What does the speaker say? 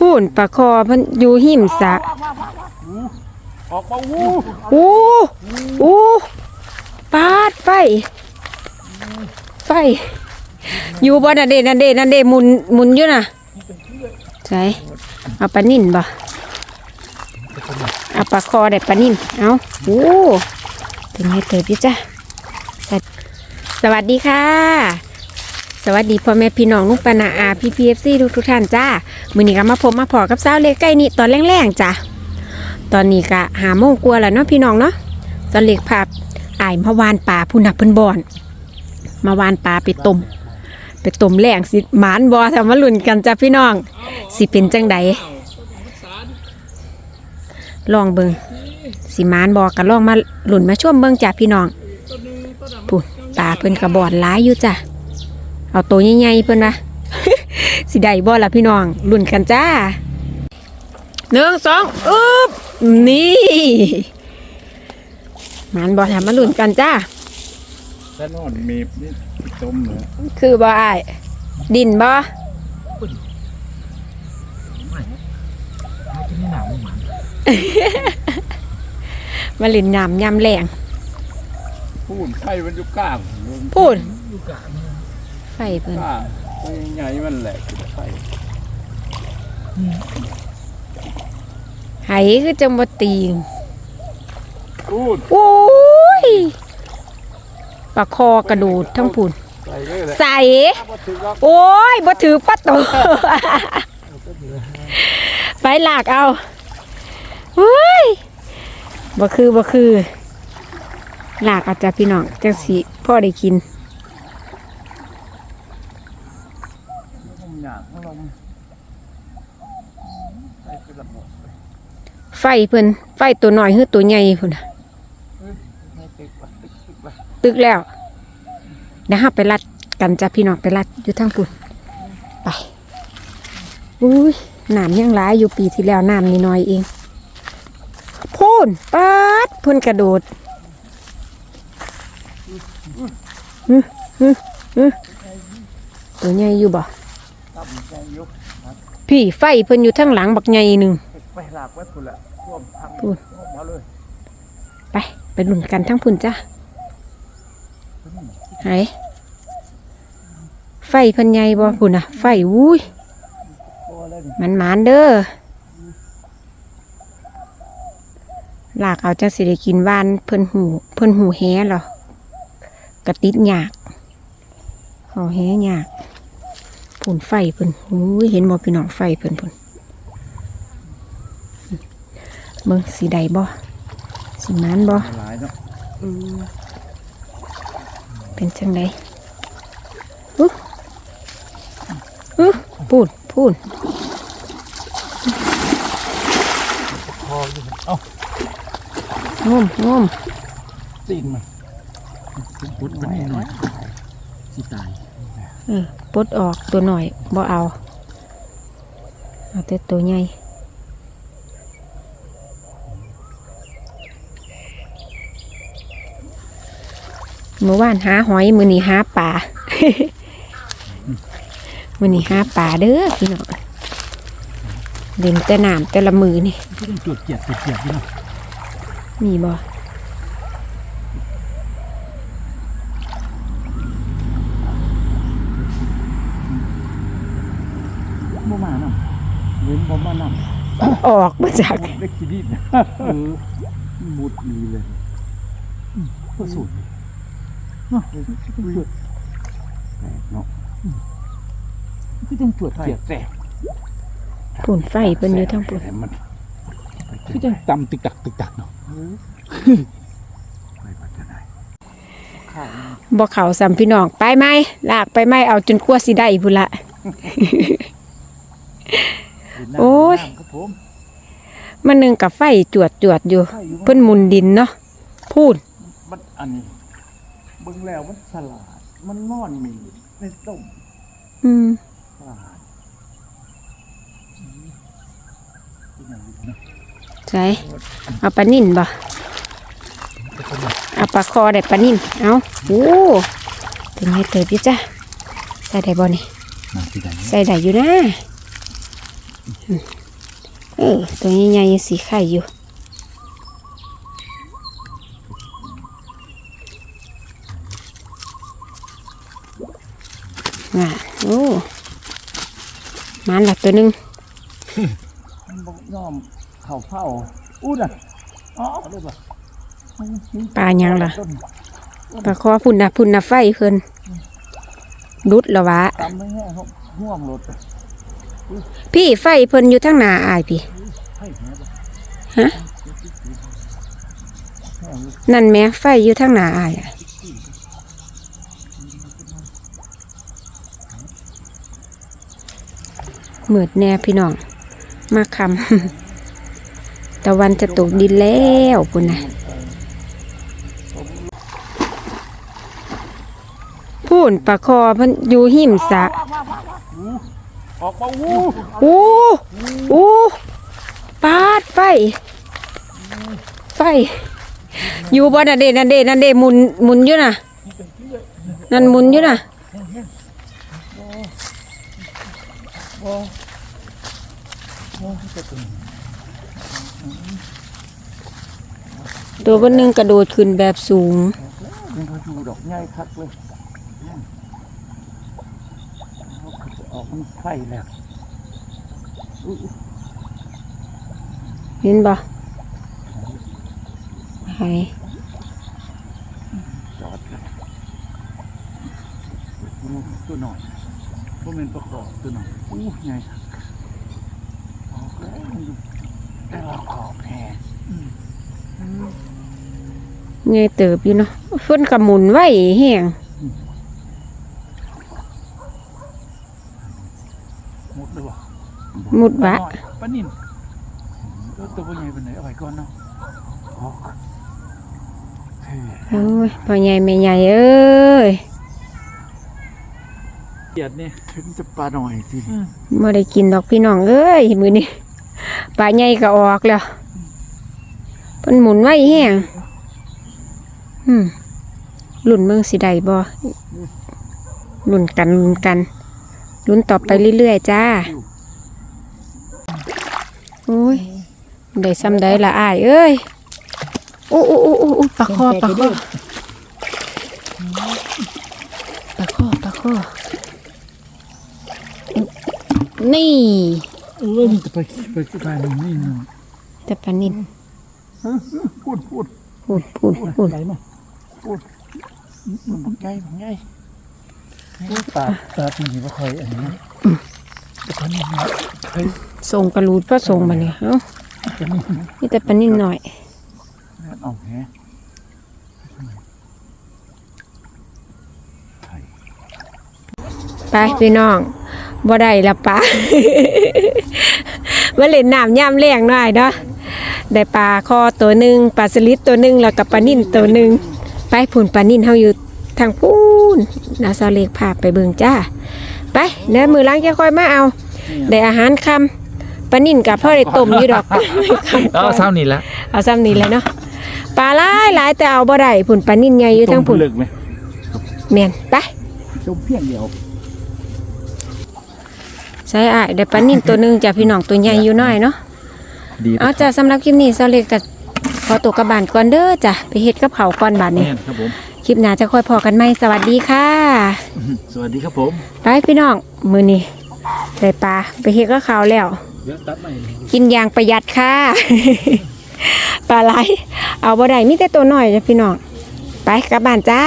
พูนปลาคอเพิ่นอยู่หิมสระออกมาวู้โอ้โอ้ปาดไฟ ไฟ อยู่บ่นั่นเด้นั่นเด้นั่นเด้หมุนหมุนอยู่น่ะใช่เอาปลานิ่นบ่เอาปลาคอได้ปลานิ่นเอาโอ้ถึงให้เติบอยู่จ้ะสวัสสวัสดีค่ะ สวัสดีพ่อแม่พี่น้องลูกปนาอาพี่พีเอฟซีทุกทุกท่านจ้ามือนี้ก็มาพบมาพอกับสาวเล็กใกล้นี่ตอนแรงๆจ้ะตอนนี้ก็หาโมงกลัวแล้วเนาะพี่น้องเนาะสาวเล็กภาพอายมาวานป่าผู้หนักเพิ่นบอน มาวานป่าไปต้มไปต้มแรงสิหมานบอทำมาลุ่นกันจ้ะพี่น้องสิเป็นจังใดลองเบิงสิมานบอกกันลองมาหลุนมาช่วมเบิงจ้ะพี่น้องพูดป่าเพิ่นกระบอดหลายอยู่จ้ะ เอาตัวใหญ่ๆเพิ่นนะสิได้บ่ล่ะพี่น้องหลุนกันจ้าหนึ่งสองอึ๊บนี่หมานบอทำมาหลุนกันจ้าแต่นอนมีบนี่จมเลยคือบ่อ้ายดินบ่ที่นี่หนาวหมันมาลินน้ำยำแรงพูนไฟมันอยู่กลางพูดอยู่กลางไฟเพิ่นกลางไฟใหญ่มันแหลกไฟไหคือจังบ่ตีงพูนโอ้ยปลาคอกระโดดทั้งพูนใส่เลยแหละใส่มาถึงแล้วโอ้ยบ่ถือปัดโต ไปลากเอาเฮ้ยบ่คือบ่คือลากเอาจ้ะพี่น้องจังสิพ่อได้กิน ผมอยากให้ลมใส่กระบอกไฟเพิ่นไฟตัวน้อยคือตัวใหญ่พุ่นน่ะให้ตึกว่ะตึกตึกว่ะตึกแล้วเดี๋ยวเราไปรัดกันจ้ะพี่น้องไปรัดอยู่ทางปุ่นไปอุ้ยน้ำยังหลายอยู่ปีที่แล้วน้ำนี่น้อยเองพ่นปัดเพ่นกระโดดอื้ออื้ออื้อตัวใหญ่อยู่บ่ ตั้มใจยกพี่ไฟเพิ่นอยู่ทางหลังบักใหญ่หนึ่งไปหลากไว้พุ่นละท่วมทางพูนท่วมมาเลยไปไปหลุนกันทั้งพุ่นจ้ะไหนไฟเพิ่นใหญ่บ่พุ่นอะ ไฟอุ้ยพอแล้วนี่มันหมานเด้อลากเอาจังสิได้กินว่านเพิ่นหูเพิ่นหูแฮเหรอกระติดยากเขาแฮยาก ผุนไฟเพิ่นหูยเห็นบ่พี่น้องไฟเพิ่นพุ่นเบิ่งสีใดบ่สีมันบ่หลายเนาะเป็นจังไดอุ๊อุ๊พูดพูดพออยู่เอ้างมงมตีนมันพุดมันหน่อยสิตาย เออปลดออกตัวหน่อยบ่เอาเอาแต่ตัวใหญ่เมื่อวานหาหอยมือนี้หาป่ามือนี้หาป่าเด้อพี่น้องเล่นแต่น้ำแต่ละมือนี่ที่ต้องจุดเกียดจุดเกียดพี่เนาะมีบ่ บ่ มาน้ำเว้นบ่มาน้ำออกมาจากเล็กทีดีนะเออมุดดีเลยก็สุดเนาะจุดแปลกเนาะคือจังจุดเกียดแตกปุ่นไฟเพิ่นอยู่ทั้งปุ่นแต่มันคือจังตำตึกตักตึกตักเนาะไปปัจจัยข้าวบ่เขาสามพี่น้องไปไหมลากไปไหมเอาจนกลัวสิได้พุ่นละ โอ้ยครับผมมันหนึ่งกับไฟจวดจวดๆอยู่เพิ่นหมุนดินเนาะพูดมันอันนี้เบิ่งแล้วมันสลาด มันนอนมีในต้มอืมสลาดที่ไหนอยู่นะใช่เอาปลานิ่นบ่เอาปลาคอได้ปลานิ่นเอาโอ้ถึงให้เติบอยู่จ้ะใส่ได้บ่นี่ มาที่ไหนใส่ได้อยู่นะ เออ ตัวใหญ่ๆสีไข่อยู่น่ะโอ้มันละตัวหนึงมันบอกยอมเข่าเผาอู้น่ะอ๋อเลยป่ะปลายังล่ะปลาคอพุ่นนะพุ่นนะไฟเพิ่นรุดและวะตำไม่แห้งเขาห่วงรถ พี่ไฟเพิ่นอยู่ทางหน้าอายพี่ฮะนั่นแม่ไฟอยู่ทางหน้าอายอะเหมือดแน่พี่น้อง มาคำตะวันจะตกดินแล้วปุ่นนะพูนปลาคอพันอยู่หิมสะ ออกมาวู้โอ้โอ้ปาดไฟ ไฟ อยู่บ่นั่นเดนั่นเดนั่นเดหมุนหมุนอยู่น่ะ นั่นหมุนอยู่น่ะตัววันหนึ่งกระโดดขึ้นแบบสูงดูดอกง่ายคักเลย ออกมันไฟแล้วเห็นบ่ไหจอดเลยตัวหน่อยพวกมันประกอบตัวหน่อยอู้ใหญ่ออกแล้วมันอยู่แต่เราขอบแพรเงยเติบอยู่เนาะเพิ่นกระหมุนไว้แห้ง หมดเลยวะ มุดวะป้านิ่มตัวตัวใหญ่เป็นไหนเอาไว้ก่อนเนาะออกเฮ้ยโอ้ยพ่อใหญ่แม่ใหญ่เอ้ยเกียดเนี่ยถึงจะปลาหน่อยสิบ่ได้กินดอกพี่น้องเอ้ยมื้อนี้ปลาใหญ่ก็ออกแล้วเพิ่นหมุนไว้แห้งอืมลุ้นเมืองสิได้บ่ลุ้นกันลุ้นกันลุ้นต่อไปเรื่อยๆจ้าโอ้ยได้ซ้ำได้ละอายเอ้ยโอ้โอ้โอ้โอ้โอ้ปลาคอปลาคอปลาคอปลาคอนี่เออมันจะไปไปไปนี่นึงแต่ปลานินพูดพูดพูดพูดพูดไหนมาพูดมันบอกไงบอกไงตาตาตีว่าเคยอันนี้ แต่คนนี้เคยส่งกระลูดก็ส่งมาเนี่ยเอ้าจะนี่นี่แต่ปลานินหน่อยเอาแฮะไปพี่น้องบ่ได้ละปลามาเล่นน้ำย่ามแรงหน่อยเนาะได้ปลาคอตัวหนึ่งปลาสลิดตัวหนึ่งแล้วก็ปลานิ่นตัวหนึ่งไปผุนปลานิ่นเฮาอยู่ทางพูนนาซาเล็กพาไปเบิ่งจ้า ไปเดี๋ยวมือล้างจะค่อยมาเอาได้อาหารคำปลานิ่นกับพ่อได้ต้มอยู่ดอกเอาเศร้านี่ละเอาซ้ำนี้เลยเนาะปลาหลายหลายแต่เอาบ่ได้ผุนปลานิ่นใหญ่อยู่ทั้งผุนลึกไหมแม่นไปจมเพียงเดียวใช่อ้ายได้ปลานิ่นตัวหนึงจ้ะพี่น้องตัวใหญ่อยู่น้อยเนาะดีเอาจ้ะสำหรับคลิปนี้ซาเล็กกับขอตัวกลับบ้านก่อนเด้อจ้ะไปเฮ็ดกับเขาวก่อนบาดนี้แน่ครับผมค ลิปหน้าจะค่อยพอกันไหมสวัสดีค่ะ สวัสดีครับผมไปพี่น้องมื้อนี้ได้ปลาไปเฮ็ดกับเขาวแล้ว เดี๋ยวตัดใหม่กินอย่างประหยัดค่ะ ปลาไหลเอาบ่ได้มีแต่ตัวน้อยจ้ะพี่น้องไปกลับบ้านจ้า